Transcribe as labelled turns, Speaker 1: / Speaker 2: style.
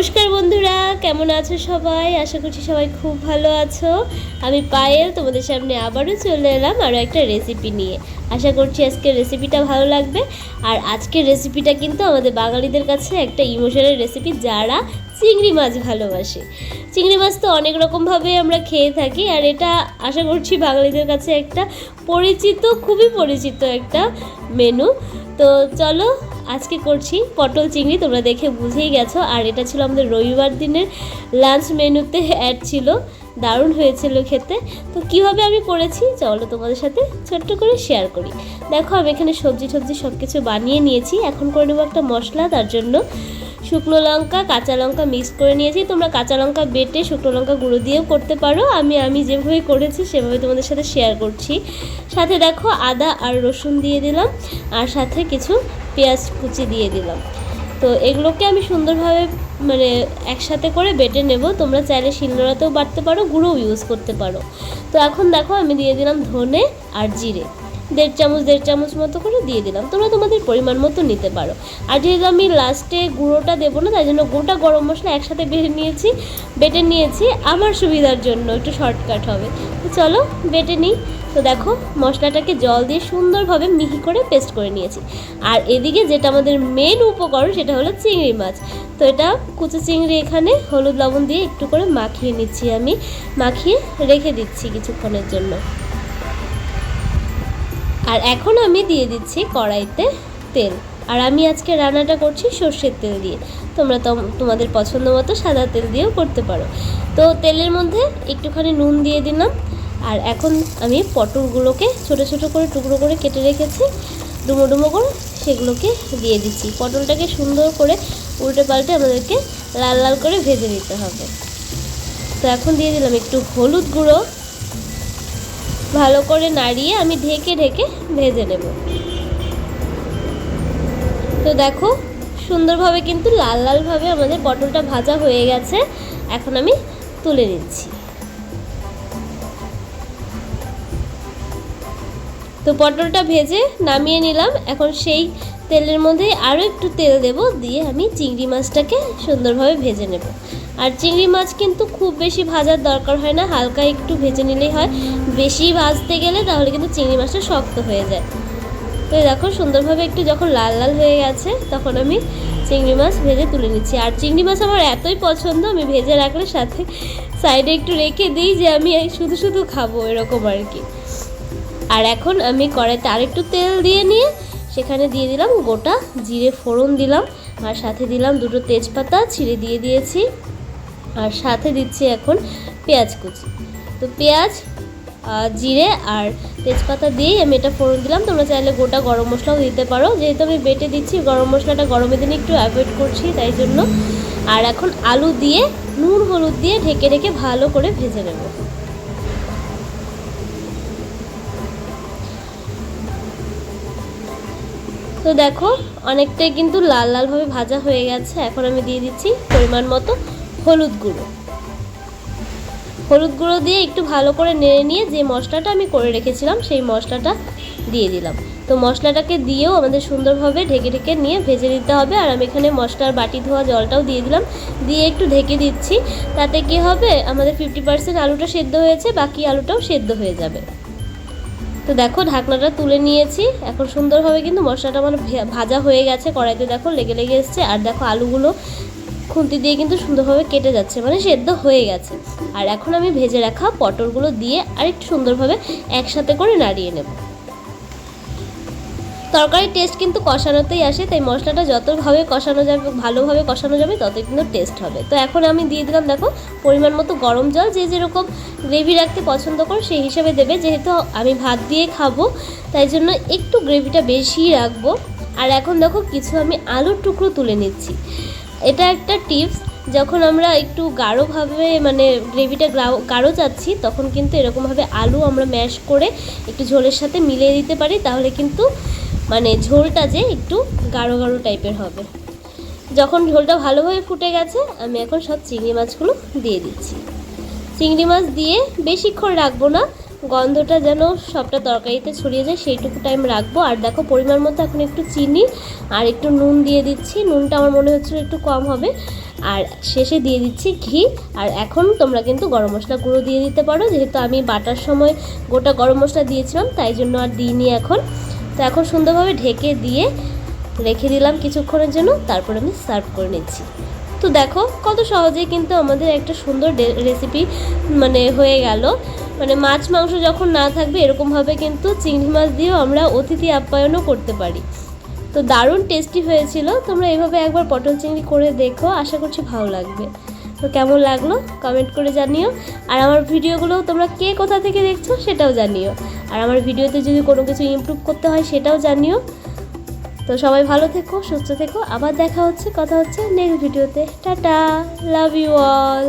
Speaker 1: নমস্কার বন্ধুরা, কেমন আছো সবাই? আশা করছি সবাই খুব ভালো আছো। আমি পায়েল, তোমাদের সামনে আবারও চলে এলাম আরও একটা রেসিপি নিয়ে। আশা করছি আজকের রেসিপিটা ভালো লাগবে। আর আজকের রেসিপিটা কিন্তু আমাদের বাঙালিদের কাছে একটা ইমোশনাল রেসিপি যারা চিংড়ি মাছ ভালোবাসে। চিংড়ি মাছ তো অনেক রকমভাবে আমরা খেয়ে থাকি, আর এটা আশা করছি বাঙালিদের কাছে একটা পরিচিত, খুবই পরিচিত একটা মেনু তো চলো আজকে করছি পটল চিংড়ি, তোমরা দেখে বুঝেই গেছো। আর এটা ছিল আমাদের রবিবার দিনের লাঞ্চ মেনুতে অ্যাড ছিল। দারুণ হয়েছিল খেতে। তো কীভাবে আমি করেছি, চলো তোমাদের সাথে ছোট্ট করে শেয়ার করি। দেখো, আমি এখানে সবজি টবজি সব কিছু বানিয়ে নিয়েছি। এখন করে নেব একটা মশলা, তার জন্য শুকনো লঙ্কা, কাঁচা লঙ্কা মিক্স করে নিয়েছি। তোমরা কাঁচা লঙ্কা বেটে শুকনো লঙ্কা গুঁড়ো দিয়েও করতে পারো। আমি আমি যেভাবে করেছি, সেভাবে তোমাদের সাথে শেয়ার করছি। সাথে দেখো আদা আর রসুন দিয়ে দিলাম আর সাথে কিছু পেঁয়াজ কুচি দিয়ে দিলাম। তো এগুলোকে আমি সুন্দরভাবে মানে একসাথে করে বেটে নেব। তোমরা চাইলে শিলনোড়াতেও বাটতে পারো, গুঁড়োও ইউজ করতে পারো। তো এখন দেখো আমি দিয়ে দিলাম ধনে আর জিরে। দেড় চামচ দেড় চামচ মতো করে দিয়ে দিলাম। তোমরা তোমাদের পরিমাণ মতো নিতে পারো। আর যেহেতু আমি লাস্টে গুঁড়োটা দেবো না, তাই জন্য গোটা গরম মশলা একসাথে বেটে নিয়েছি বেটে নিয়েছি। আমার সুবিধার জন্য একটু শর্টকাট হবে। তো চলো, বেটে নিই। তো দেখো, মশলাটাকে জল দিয়ে সুন্দরভাবে মিহি করে পেস্ট করে নিয়েছি। আর এদিকে যেটা আমাদের মেন উপকরণ, সেটা হলো চিংড়ি মাছ। তো এটা কুচো চিংড়ি এখানে হলুদ লবণ দিয়ে একটু করে মাখিয়ে নিচ্ছি আমি। মাখিয়ে রেখে দিচ্ছি কিছুক্ষণের জন্য। আর এখন আমি দিয়ে দিচ্ছি কড়াইতে তেল। আর আমি আজকে রান্নাটা করছি সর্ষের তেল দিয়ে। তোমরা তম- তোমাদের পছন্দ মতো সাদা তেল দিয়েও করতে পারো। তো তেলের মধ্যে একটুখানি নুন দিয়ে দিলাম। আর এখন আমি পটলগুলোকে ছোট ছোট করে টুকরো করে কেটে রেখেছি। ডুমো ডুমো করে সেগুলোকে দিয়ে দিচ্ছি। পটলটাকে সুন্দর করে উল্টে পাল্টে আমাদেরকে লাল লাল করে ভেজে নিতে হবে। তো এখন দিয়ে দিলাম একটু হলুদ গুঁড়ো। ভালো করে নাড়িয়ে আমি ঢেকে ঢেকে ভেজে নেব। তো দেখো, সুন্দরভাবে কিন্তু লাল লালভাবে আমাদের পটলটা ভাজা হয়ে গেছে। এখন আমি তুলে নিচ্ছি। তো পটলটা ভেজে নামিয়ে নিলাম। এখন সেই তেলের মধ্যে আরও একটু তেল দেব, দিয়ে আমি চিংড়ি মাছটাকে সুন্দরভাবে ভেজে নেব। আর চিংড়ি মাছ কিন্তু খুব বেশি ভাজার দরকার হয় না, হালকা একটু ভেজে নিলেই হয়। বেশি ভাজতে গেলে তাহলে কিন্তু চিংড়ি মাছটা শক্ত হয়ে যায়। তো দেখো, সুন্দরভাবে একটু যখন লাল লাল হয়ে গেছে, তখন আমি চিংড়ি মাছ ভেজে তুলে নিচ্ছি। আর চিংড়ি মাছ আমার এতই পছন্দ, আমি ভেজে রাখলে সাথে সাইডে একটু রেখে দিই যে আমি শুধু শুধু খাব এরকম আর কি। আর এখন আমি কড়াইতে আরেকটু তেল দিয়ে নিয়ে সেখানে দিয়ে দিলাম গোটা জিরে ফোড়ন দিলাম, আর সাথে দিলাম দুটো তেজপাতা, ছিঁড়ে দিয়ে দিয়েছি। আর সাথে দিচ্ছি এখন পেঁয়াজ কুচি। তো পেঁয়াজ জিরে আর তেজপাতা দিয়েই আমি এটা ফোড়ন দিলাম। তোমরা চাইলে গোটা গরম মশলাও দিতে পারো। যেহেতু আমি বেটে দিচ্ছি, গরম মশলাটা গরমের দিনে একটু অ্যাভয়েড করছি, তাই জন্য। আর এখন আলু দিয়ে নুন হলুদ দিয়ে ঢেকে ঢেকে ভালো করে ভেজে নেব। তো দেখো, অনেকটাই কিন্তু লাল লালভাবে ভাজা হয়ে গেছে। এখন আমি দিয়ে দিচ্ছি পরিমাণ মতো। হলুদ গুঁড়ো। হলুদ গুঁড়ো দিয়ে একটু ভালো করে নেড়ে নিয়ে যে মশলাটা আমি করে রেখেছিলাম, সেই মশলাটা দিয়ে দিলাম। তো মশলাটাকে দিয়েও আমাদের সুন্দরভাবে ঢেকে ঢেকে নিয়ে ভেজে দিতে হবে। আর আমি এখানে মশলার বাটি ধোয়া জলটাও দিয়ে দিলাম। দিয়ে একটু ঢেকে দিচ্ছি। তাতে কি হবে? আমাদের ফিফটি পার্সেন্ট আলুটা সেদ্ধ হয়েছে, বাকি আলুটাও সেদ্ধ হয়ে যাবে। তো দেখো, ঢাকনাটা তুলে নিয়েছি। এখন সুন্দরভাবে কিন্তু মশলাটা আমার ভাজা হয়ে গেছে। কড়াইতে দেখো লেগে লেগে এসছে। আর দেখো আলুগুলো খুন্তি দিয়ে কিন্তু সুন্দরভাবে কেটে যাচ্ছে মানে সেদ্ধ হয়ে গেছে। আর এখন আমি ভেজে রাখা পটলগুলো দিয়ে আরেকটু সুন্দরভাবে একসাথে করে নাড়িয়ে নেব। তরকারির টেস্ট কিন্তু কষানোতেই আসে, তাই মশলাটা যতভাবে কষানো যাবে, ভালোভাবে কষানো যাবে, ততই কিন্তু টেস্ট হবে। তো এখন আমি দিয়ে দিলাম, দেখো, পরিমাণ মতো গরম জল, যে যেরকম গ্রেভি রাখতে পছন্দ করো, সেই হিসাবে দেবে। যেহেতু আমি ভাত দিয়ে খাব, তাই জন্য একটু গ্রেভিটা বেশি রাখব। আর এখন দেখো, কিছু আমি আলুর টুকরো তুলে নিচ্ছি। এটা একটা টিপস, যখন আমরা একটু গাঢ়ভাবে মানে গ্রেভিটা গাঢ় চাচ্ছি, তখন কিন্তু এরকমভাবে আলু আমরা ম্যাশ করে একটু ঝোলের সাথে মিলিয়ে দিতে পারি, তাহলে কিন্তু মানে ঝোলটা যে একটু গাঢ় গাঢ় টাইপের হবে। যখন ঝোলটা ভালোভাবে ফুটে গেছে, আমি এখন সব চিংড়ি মাছগুলো দিয়ে দিচ্ছি। চিংড়ি মাছ দিয়ে বেশিক্ষণ রাখব না গন্ধটা যেন সবটা তরকারিতে ছড়িয়ে যায়, সেইটুকু টাইম রাখব। আর দেখো, পরিমাণ মতো এখন একটু চিনি আর একটু নুন দিয়ে দিচ্ছি। নুনটা আমার মনে হচ্ছিল একটু কম হবে। আর শেষে দিয়ে দিচ্ছি ঘি। আর এখন তোমরা কিন্তু গরম মশলা গুঁড়ো দিয়ে দিতে পারো। যেহেতু আমি বাটার সময় গোটা গরম মশলা দিয়েছিলাম, তাই জন্য আর দিইনি এখন। তো এখন সুন্দরভাবে ঢেকে দিয়ে রেখে দিলাম কিছুক্ষণের জন্য। তারপর আমি সার্ভ করে নিচ্ছি। তো দেখো, কত সহজেই কিন্তু আমাদের একটা সুন্দর রেসিপি মানে হয়ে গেল। মানে মাছ, মাংস যখন না থাকবে এরকমভাবে কিন্তু চিংড়ি মাছ দিয়েও আমরা অতিথি আপ্যায়নও করতে পারি। তো দারুণ টেস্টি হয়েছিল। তোমরা এভাবে একবার পটল চিংড়ি করে দেখো, আশা করছি ভালো লাগবে। তো কেমন লাগল? কমেন্ট করে জানিও। আর আমার ভিডিওগুলো তোমরা কে কোথা থেকে দেখছ সেটাও জানিও। আর আমার ভিডিওতে যদি কোনো কিছু ইমপ্রুভ করতে হয় সেটাও জানিও। তো সবাই ভালো থেকো, সুস্থ থেকো। আবার দেখা হচ্ছে, কথা হচ্ছে নেক্সট ভিডিওতে টাটা! Love you all